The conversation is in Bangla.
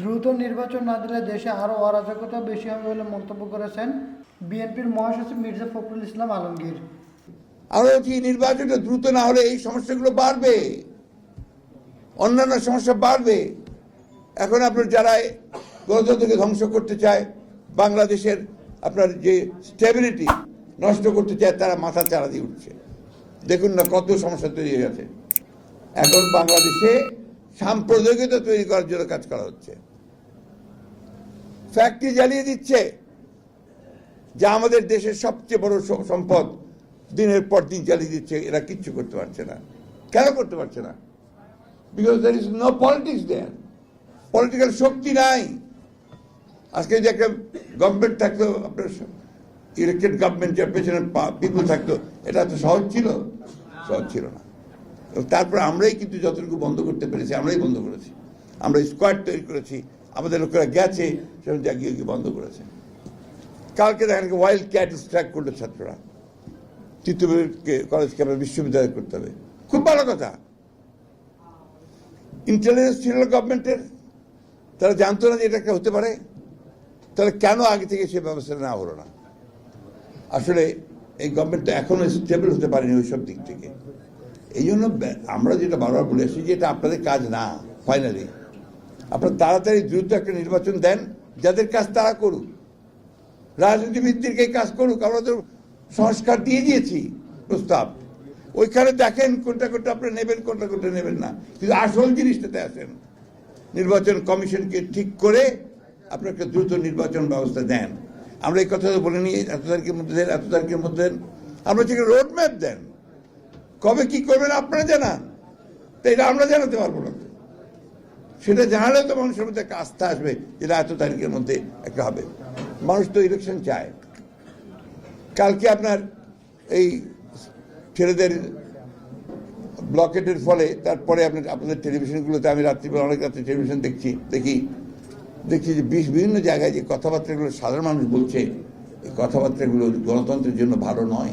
দ্রুত নির্বাচন না দিলে দেশে আরও অরাজকতা বেশি হবে বলে মন্তব্য করেছেন বিএনপির মহাসচিব মির্জা ফখরুল ইসলাম আলমগীর। আরও কি নির্বাচনটা দ্রুত না হলে এই সমস্যাগুলো বাড়বে। অন্যান্য সমস্যা বাড়বে। এখন আপনার যারা গণতন্ত্রকে ধ্বংস করতে চায়, বাংলাদেশের আপনার যে স্টেবিলিটি নষ্ট করতে চায়, তারা মাথা চারা দিয়ে উঠছে। দেখুন না কত সমস্যা তৈরি হয়ে গেছে। এখন বাংলাদেশে সাম্প্রদায়িকতা তৈরি করার জন্য কাজ করা হচ্ছে। ফ্যাক্টরি জ্বালিয়ে দিচ্ছে। যা আমাদের দেশের সবচেয়ে বড় সম্পদ, দিনের পর দিন চালিয়ে দিচ্ছে। এরা কিচ্ছু করতে পারছে না। কেন করতে পারছে না? Because there is no politics there political শক্তি নাই। আজকে যদি একটা গভর্নমেন্ট থাকতো, আপনার ইলেকটেড গভর্নমেন্টের পেছনে পিপুল থাকতো, এটা তো সহজ ছিল? সহজ ছিল না। তারপর আমরাই কিন্তু যতটুকু বন্ধ করতে পেরেছি, আমরাই বন্ধ করেছি। আমরা স্কোয়াড তৈরি করেছি, আমাদের লোকেরা গেছে সেরকম জাগিয়ে গিয়ে বন্ধ করেছে। কালকে দেখেন ওয়াইল্ড ক্যাট স্ট্রাইক করল ছাত্ররা। তিতুমিরকে কলেজকে আমরা বিশ্ববিদ্যালয় করতে হবে। খুব ভালো কথা। ইন্টেলিজেন্স ছিল গভর্নমেন্টের তারা জানতো না যে এটা একটা হতে পারে। তাহলে কেন আগে থেকে সে ব্যবস্থা নেওয়া হলো না? আসলে এই গভর্নমেন্টটা এখনও স্টেবল হতে পারেনি ওইসব দিক থেকে। এই জন্য আমরা যেটা বারবার বলে আসছি যে এটা আপনাদের কাজ না ফাইনালি আপনারা তাড়াতাড়ি দ্রুত একটা নির্বাচন দেন, যাদের কাজ তারা করুক। রাজনীতিবিদদেরকে কাজ করুক, আমরা তো সংস্কার দিয়ে দিয়েছি প্রস্তাব। ওইখানে দেখেন কোনটা কোনটা আপনি নেবেন, কোনটা কোনটা নেবেন না। কিন্তু আসল জিনিসটাতে আসেন। নির্বাচন কমিশনকে ঠিক করে আপনি একটা দ্রুত নির্বাচন ব্যবস্থা দেন। আমরা এই কথা তো বলিনি, এত তারিখের মধ্যে দেন, এত তারিখের মধ্যে দেন। আমরা থেকে রোড ম্যাপ দেন। কবে কি করবেন আপনারা জানান তো এটা আমরা জানাতে পারব না। সেটা জানালে তো মানুষের মধ্যে একটা আস্থা আসবে যেটা এত তারিখের মধ্যে একটা হবে। মানুষ তো ইলেকশন চায়। কালকে আপনার এই ছেলেদের ব্লকেটের ফলে তারপরে আপনার, আপনাদের টেলিভিশনগুলোতে আমি রাত্রিবেলা অনেক রাত্রে টেলিভিশন দেখছি, দেখি, দেখছি যে বিশ বিভিন্ন জায়গায় যে কথাবার্তাগুলো সাধারণ মানুষ বলছে, এই কথাবার্তাগুলো গণতন্ত্রের জন্য ভালো নয়।